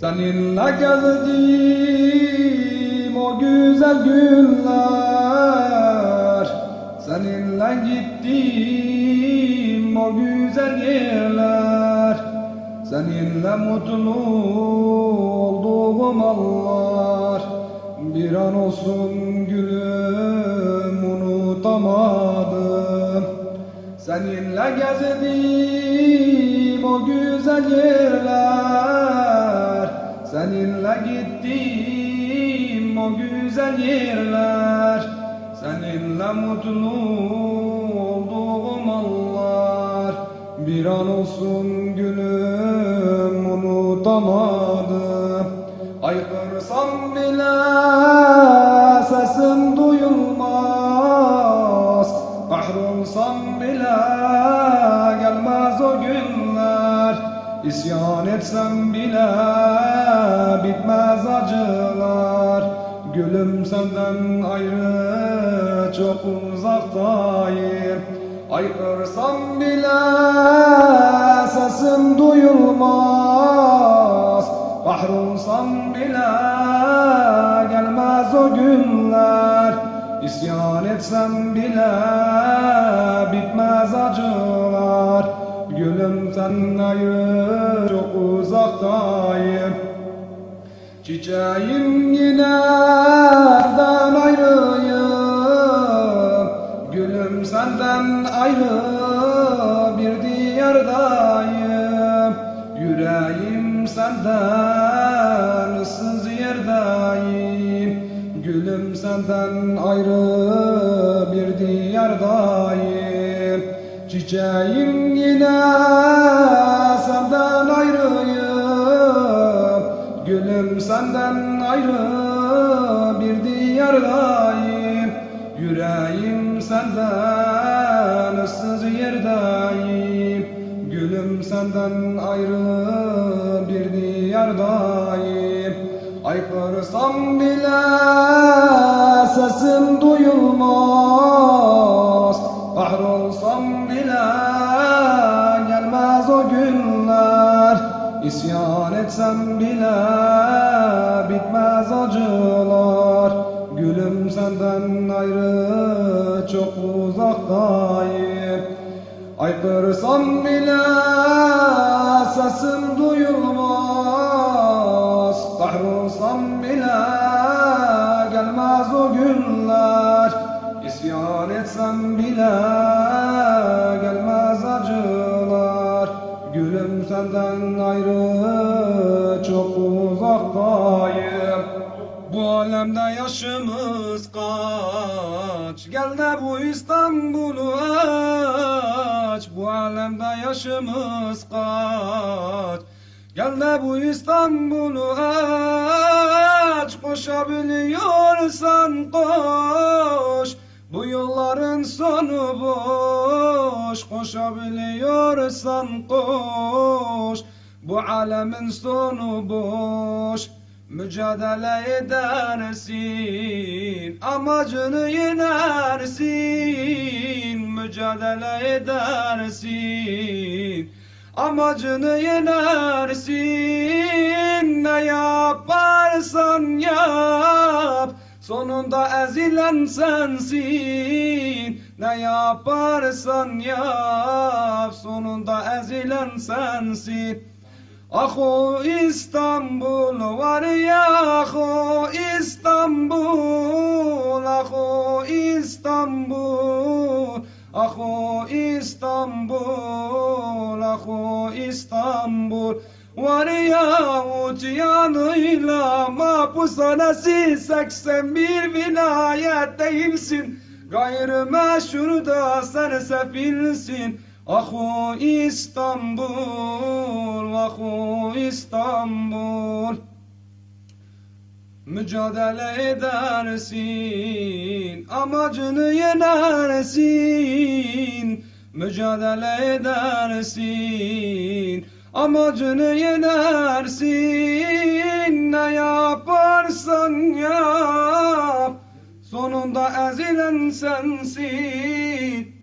Seninle gezdim o güzel günler. Seninle gittim o güzel yerler. Seninle mutlu olduğum anlar. Bir an olsun gülüm unutamadım. Seninle gezdim o güzel yerler Seninle gittim o güzel yerler Seninle mutlu olduğum anlar. Bir an olsun gülüm unutamadım. Aykırsam bile sesim duyulmaz. Kahrolsam bile gelmez o günler İsyan etsem bile bitmez acılar. Gülüm senden ayrı çok uzaktayım. Aykırsam bile sesim duyulmaz. Kahrolsam bile gelmez o günler. İsyan etsem bile bitmez acılar Gülüm sen ayrı çok uzaktayım. Çiçeğim yine senden ayrıyım. Gülüm senden ayrı bir diyardayım. Yüreğim senden ıssız yerdayım. Gülüm senden ayrı bir diyardayım Çiçeğim yine senden ayrıyım. Gülüm senden ayrı bir diyardayım Yüreğim senden ıssız yerdayım. Gülüm senden ayrı bir diyardayım Aykırsam bile günler İsyan etsem bile bitmez acılar. Gülüm senden ayrı çok uzaktayım. Aykırsam bile sesim duyulmaz. Kahrolsam bile gelmez o günler İsyan etsem bile Gülüm senden ayrı çok uzaktayım. Bu alemde yaşımız kaç? Gel de bu İstanbul'u aç. Bu alemde yaşımız kaç? Gel de bu İstanbul'u aç. Koşabiliyorsan koş. Bu yolların sonu boş Koşabiliyorsan koş. Bu alemin sonu boş Mücadele edersin Amacını yenersin Mücadele edersin Amacını yenersin. Ne yaparsan yap Sonunda ezilen sensin Ne yaparsan yap Sonunda ezilen sensin Ah o İstanbul var ya ah o İstanbul ah o İstanbul ah o İstanbul ah o İstanbul var ya uçyanıyla mahpushanesi 81 vilayet değilsin Gayrı meşhur da sen sefilsin Ah o İstanbul, ah o İstanbul. Mücadele edersin, amacını yenersin. Mücadele edersin, amacını yenersin Ne yaparsan yap, sonunda ezilen sensin